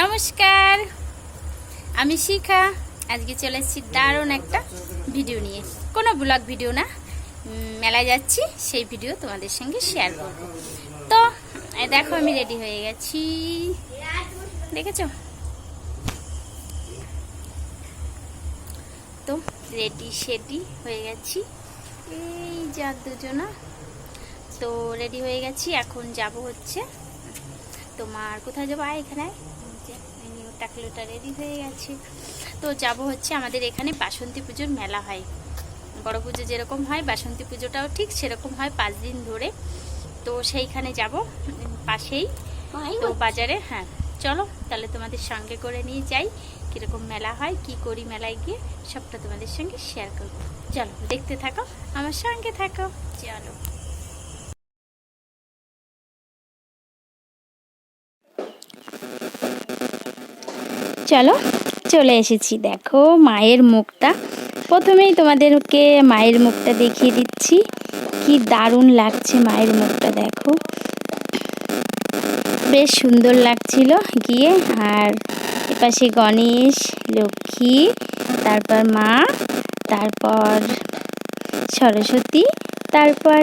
নমস্কার। আমি শিখা। আজকে চলে এসেছি দারুণ একটা ভিডিও নিয়ে। কোনো ব্লগ ভিডিও না মেলায় যাচ্ছি, সেই ভিডিও তোমাদের সঙ্গে শেয়ার করব। তো দেখো আমি রেডি হয়ে গেছি। দেখেছ? তো রেডি সেডি হয়ে গেছি। এই যা দুজনা। তো রেডি হয়ে গেছি, এখন যাব হচ্ছে। তোমার কোথায় যাব? এখানে আয়। এই যে, এই নিয়ে টাকলোটা রেডি হয়ে গেছে। তো যাব হচ্ছে আমাদের এখানে বাসন্তী পুজোর মেলা হয়। বড় পুজো যেরকম হয় বাসন্তী পুজোটাও ঠিক সেরকম হয় পাঁচ দিন ধরে। তো সেইখানে যাব পাশেই। তো বাজারে হ্যাঁ। চলো তাহলে তোমাদের সঙ্গে করে নিয়ে যাই কীরকম মেলা হয় কি করি মেলায় গিয়ে সবটা তোমাদের সঙ্গে শেয়ার করব। চলো দেখতে থাকো আমার সঙ্গে থাকো। চলো। চলো চলে এসেছি। দেখো মায়ের মুখটা। প্রথমেই তোমাদেরকে মায়ের মুখটা দেখিয়ে দিচ্ছি। কি দারুণ লাগছে মায়ের মুখটা, দেখো। বেশ সুন্দর লাগছিল গিয়ে। আর এপাশে গণেশ, লক্ষ্মী, তারপর মা, তারপর সরস্বতী, তারপর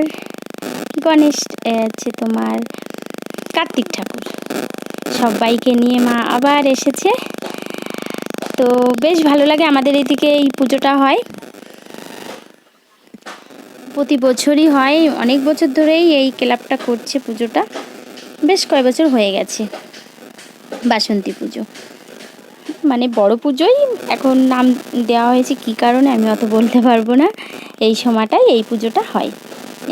গণেশ হচ্ছে তোমার কার্তিক ঠাকুর। সবাইকে নিয়ে মা আবার এসেছে। তো বেশ ভালো লাগে আমাদের এদিকে এই পুজোটা হয়। প্রতি বছরই হয়, অনেক বছর ধরেই এই ক্লাবটা করছে পুজোটা। বেশ কয় বছর হয়ে গেছে বাসন্তী পুজো। মানে বড় পুজোই এখন নাম দেওয়া হয়েছে কি কারণে আমি অত বলতে পারব না। এই সময়টাই এই পুজোটা হয়,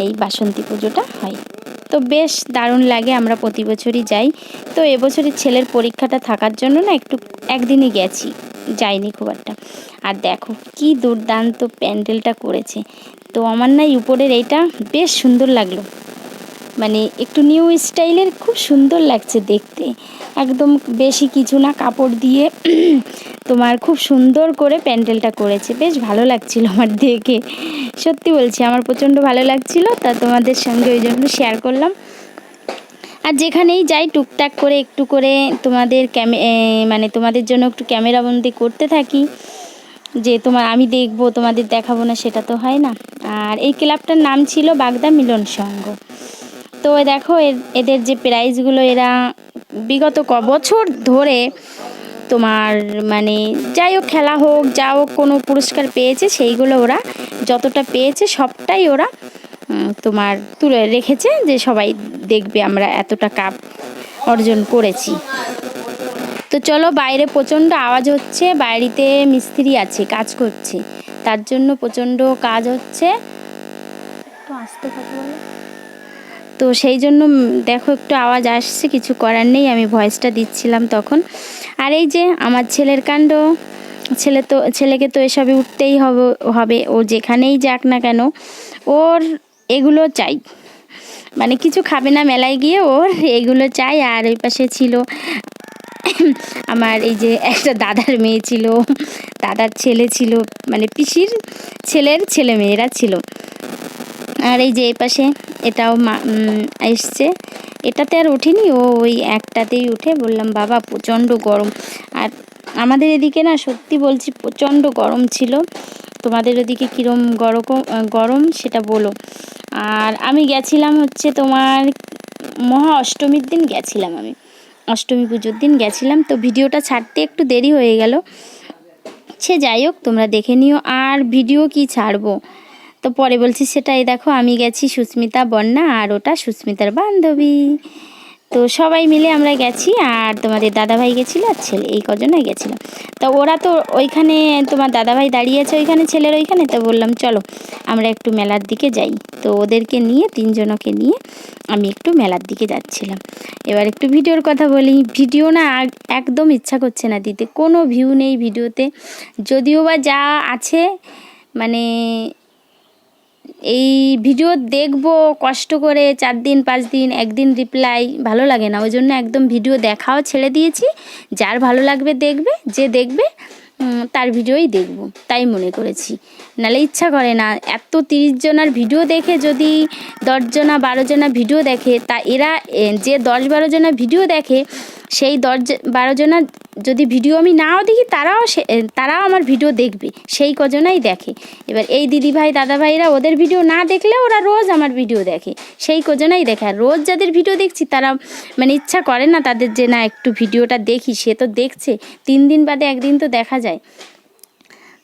এই বাসন্তী পুজোটা হয়। তো বেশ দারুণ লাগে আমরা প্রতি বছরই যাই। তো এবছরের ছেলের পরীক্ষাটা থাকার জন্য না একটু একদিনই গেছি। যাইনি খুব একটা। আর দেখো কি দুর্দান্ত প্যান্ডেলটা করেছে। তো আমার না উপরের এইটা বেশ সুন্দর লাগল। মানে একটু নিউ স্টাইলের খুব সুন্দর লাগছে দেখতে। একদম বেশি কিছু না, কাপড় দিয়ে তোমার খুব সুন্দর করে প্যান্ডেলটা করেছে। বেশ ভালো লাগছিল আমার দেখে। সত্যি বলছি, আমার প্রচণ্ড ভালো লাগছিল। তা তোমাদের সঙ্গে ওই জন্য শেয়ার করলাম। আর যেখানেই যাই, টুকটাক করে একটু করে তোমাদের ক্যামে মানে তোমাদের জন্য একটু ক্যামেরাবন্দি করতে থাকি। যে তোমার, আমি দেখব, তোমাদের দেখাবো না, সেটা তো হয় না। আর এই ক্লাবটার নাম ছিল বাগদা মিলন সংঘ। তো দেখো এদের যে প্রাইজগুলো, এরা বিগত ক বছর ধরে তোমার মানে যাই হোক, খেলা হোক, যা হোক, কোনো পুরস্কার পেয়েছে, সেইগুলো ওরা যতটা পেয়েছে, সবটাই ওরা তোমার তুলে রেখেছে যে সবাই দেখবে আমরা এতটা কাপ অর্জন করেছি। তো চলো বাইরে প্রচণ্ড আওয়াজ হচ্ছে বাড়িতে মিস্ত্রি আছে কাজ করছে। তার জন্য প্রচণ্ড কাজ হচ্ছে। একটু আস্তে কথা বলো। তো সেই জন্য দেখো একটু আওয়াজ আসছে কিছু করার নেই আমি ভয়েসটা দিচ্ছিলাম তখন। আর এই যে আমার ছেলের কাণ্ড ছেলে তো ছেলেকে তো এসবে উঠতেই হবে হবে ও যেখানেই যাক না কেন ওর এগুলো চাই। মানে কিছু খাবে না মেলায় গিয়ে ওর এগুলো চাই। আর ওই পাশে ছিল আমার এই যে একটা দাদার মেয়ে ছিল। দাদার ছেলে ছিল। মানে পিসির ছেলের ছেলে মেয়েরা ছিল। আর এই যে এই পাশে এটাও মা এসছে। এটাতে আর ওঠেনি। ও ওই একটাতেই উঠে। বললাম, বাবা, প্রচণ্ড গরম। আর আমাদের এদিকে না, সত্যি বলছি, প্রচণ্ড গরম ছিল। তোমাদের ওদিকে কীরম গরম গরম সেটা বলো। আর আমি গেছিলাম হচ্ছে তোমার মহা অষ্টমীর দিন গেছিলাম আমি। অষ্টমী পুজোর দিন গেছিলাম। তো ভিডিওটা ছাড়তে একটু দেরি হয়ে গেল। সে যাই হোক, তোমরা দেখে নিও। আর ভিডিও কি ছাড়বো? তো পরে বলছি সেটাই। দেখো, আমি গেছি সুস্মিতা, বন্যা, আর ওটা সুস্মিতার বান্ধবী। তো সবাই মিলে আমরা গেছি আর তোমাদের দাদাভাই গেছিল আর ছেলে এই কজনে গেছিলাম তো ওরা তো ওইখানে তোমার দাদাভাই দাঁড়িয়ে আছে ওইখানে, ছেলের ওইখানে, তো বললাম, চলো, আমরা একটু মেলার দিকে যাই। তো ওদেরকে নিয়ে, তিনজনকে নিয়ে আমি একটু মেলার দিকে যাচ্ছিলাম। এবার একটু ভিডিওর কথা বলি। ভিডিও না একদম ইচ্ছা করছে না দিতে। কোনো ভিউ নেই ভিডিওতে। যদিও বা যা আছে মানে এই ভিডিও দেখব, কষ্ট করে চার দিন, পাঁচ দিন, একদিন রিপ্লাই ভালো লাগে না। ওই জন্য একদম ভিডিও দেখাও ছেড়ে দিয়েছি। যার ভালো লাগবে দেখবে, যে দেখবে তার ভিডিওই দেখব। তাই মনে করেছি। নালে ইচ্ছা করে না, এত তিরিশ জনার ভিডিও দেখে যদি দশজনা বারো জনা ভিডিও দেখে, তা এরা যে দশ, বারো জনা ভিডিও দেখে সেই দশ বারো জনা যদি ভিডিও আমি নাও দেখি, তারাও সে তারাও আমার ভিডিও দেখবে। সেই কজনাই দেখে। এবার এই দিদি ভাই দাদা ভাইরা ওদের ভিডিও না দেখলে ওরা রোজ আমার ভিডিও দেখে। সেই কজনাই দেখে। আর রোজ যাদের ভিডিও দেখছি, তারা মানে ইচ্ছা করে না তাদের যে, না, একটু ভিডিওটা দেখি। সে তো দেখছে। তিন দিন বাদে একদিন তো দেখা যায়।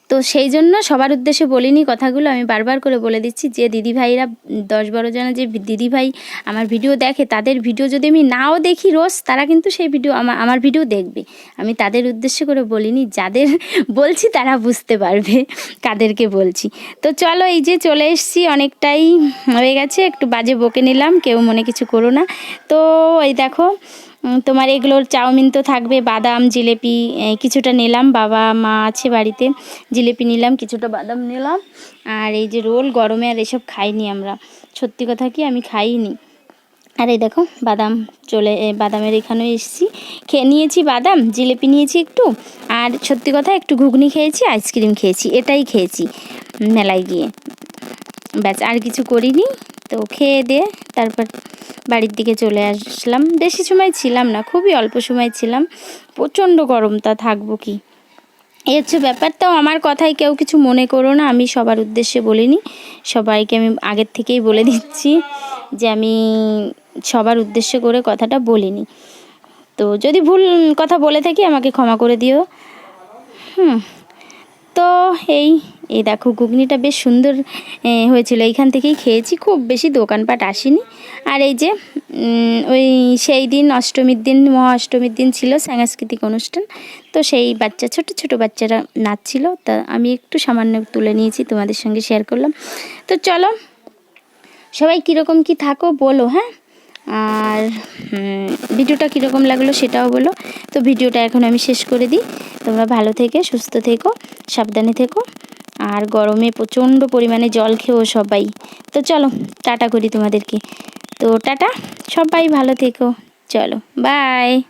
তো সেই জন্য সবার উদ্দেশ্যে বলিনি কথাগুলো, আমি বারবার করে বলে দিচ্ছি যে দিদিভাইরা দশ বারো জনের যে দিদিভাই আমার ভিডিও দেখে, তাদের ভিডিও যদি আমি নাও দেখি রোজ, তারা কিন্তু সেই ভিডিও আমার আমার ভিডিও দেখবে। আমি তাদের উদ্দেশ্য করে বলিনি, যাদের বলছি তারা বুঝতে পারবে, কাদেরকে বলছি। তো চলো এই যে চলে এসছি, অনেকটাই হয়ে গেছে, একটু বাজে বকে নিলাম, কেউ মনে কিছু করো না। তো এই দেখো তোমার এগুলোর চাউমিন তো থাকবে, বাদাম, জিলেপি কিছুটা নিলাম, বাবা মা আছে বাড়িতে, জিলেপি নিলাম, কিছুটা বাদাম নিলাম, আর এই যে রোল, গরমে আর এসব খাইনি আমরা। সত্যি কথা কি, আমি খাইনি। আর এই দেখো, বাদাম চলে বাদামের এখানেও এসেছি। খেয়ে নিয়েছি বাদাম, জিলেপি নিয়েছি একটু, আর সত্যি কথা একটু ঘুগনি খেয়েছি, আইসক্রিম খেয়েছি, এটাই খেয়েছি মেলায় গিয়ে। ব্যাস, আর কিছু করিনি, তো খেয়ে দিয়ে তারপর বাড়ির দিকে চলে আসলাম। বেশি সময় ছিলাম না, খুবই অল্প সময় ছিলাম। প্রচণ্ড গরম তা থাকব কি? এই হচ্ছে ব্যাপার তাও আমার কথায় কেউ কিছু মনে করো না, আমি সবার উদ্দেশ্যে বলিনি। সবাইকে আমি আগের থেকেই বলে দিচ্ছি যে আমি সবার উদ্দেশ্য করে কথাটা বলিনি। তো যদি ভুল কথা বলে থাকি, আমাকে ক্ষমা করে দিও। হুম। তো এই এই দেখো ঘুগনিটা বেশ সুন্দর হয়েছিল। এইখান থেকেই খেয়েছি, খুব বেশি দোকানপাট আসেনি। আর এই যে ওই সেই দিন অষ্টমীর দিন মহা অষ্টমীর দিন ছিল সাংস্কৃতিক অনুষ্ঠান। তো সেই বাচ্চা, ছোট ছোট বাচ্চারা নাচছিল। তা আমি একটু সামান্য তুলে নিয়েছি, তোমাদের সঙ্গে শেয়ার করলাম। তো চলো, সবাই কীরকম কি থাকো বলো হ্যাঁ? আর ভিডিওটা কীরকম লাগল সেটাও বলো। তো ভিডিওটা এখন আমি শেষ করে দিই। তোমরা ভালো থেকে, সুস্থ থেকো, সাবধানে থেকো। আর গরমে প্রচণ্ড পরিমাণে জল খেও সবাই। তো চলো, টাটা করি তোমাদেরকে। তো টাটা, সবাই ভালো থেকো। চলো বাই